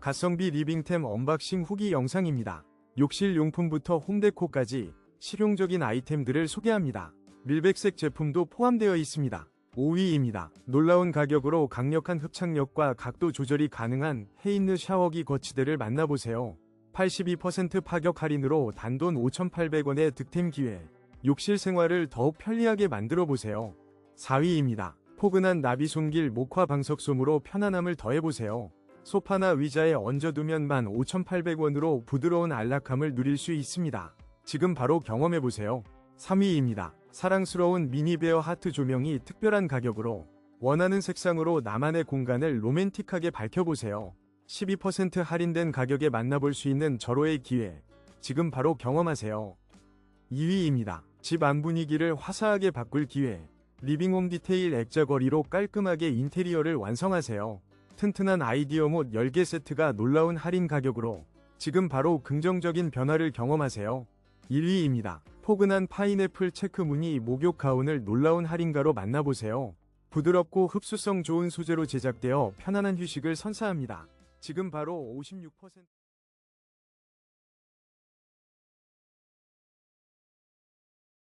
가성비 리빙템 언박싱 후기 영상입니다. 욕실 용품부터 홈데코까지 실용적인 아이템들을 소개합니다. 밀백색 제품도 포함되어 있습니다. 5위입니다. 놀라운 가격으로 강력한 흡착력과 각도 조절이 가능한 헤인느 샤워기 거치대를 만나보세요. 82% 파격 할인으로 단돈 5,800원의 득템 기회. 욕실 생활을 더욱 편리하게 만들어 보세요. 4위입니다. 포근한 나비 손길 목화 방석솜으로 편안함을 더해보세요. 소파나 의자에 얹어두면 15,800원으로 부드러운 안락함을 누릴 수 있습니다. 지금 바로 경험해보세요. 3위입니다. 사랑스러운 미니베어 하트 조명이 특별한 가격으로 원하는 색상으로 나만의 공간을 로맨틱하게 밝혀보세요. 12% 할인된 가격에 만나볼 수 있는 절호의 기회. 지금 바로 경험하세요. 2위입니다. 집 안 분위기를 화사하게 바꿀 기회. 리빙홈 디테일 액자거리로 깔끔하게 인테리어를 완성하세요. 튼튼한 아이디어 못 10개 세트가 놀라운 할인 가격으로 지금 바로 긍정적인 변화를 경험하세요. 1위입니다. 포근한 파인애플 체크 무늬 목욕 가운을 놀라운 할인가로 만나보세요. 부드럽고 흡수성 좋은 소재로 제작되어 편안한 휴식을 선사합니다. 지금 바로 56%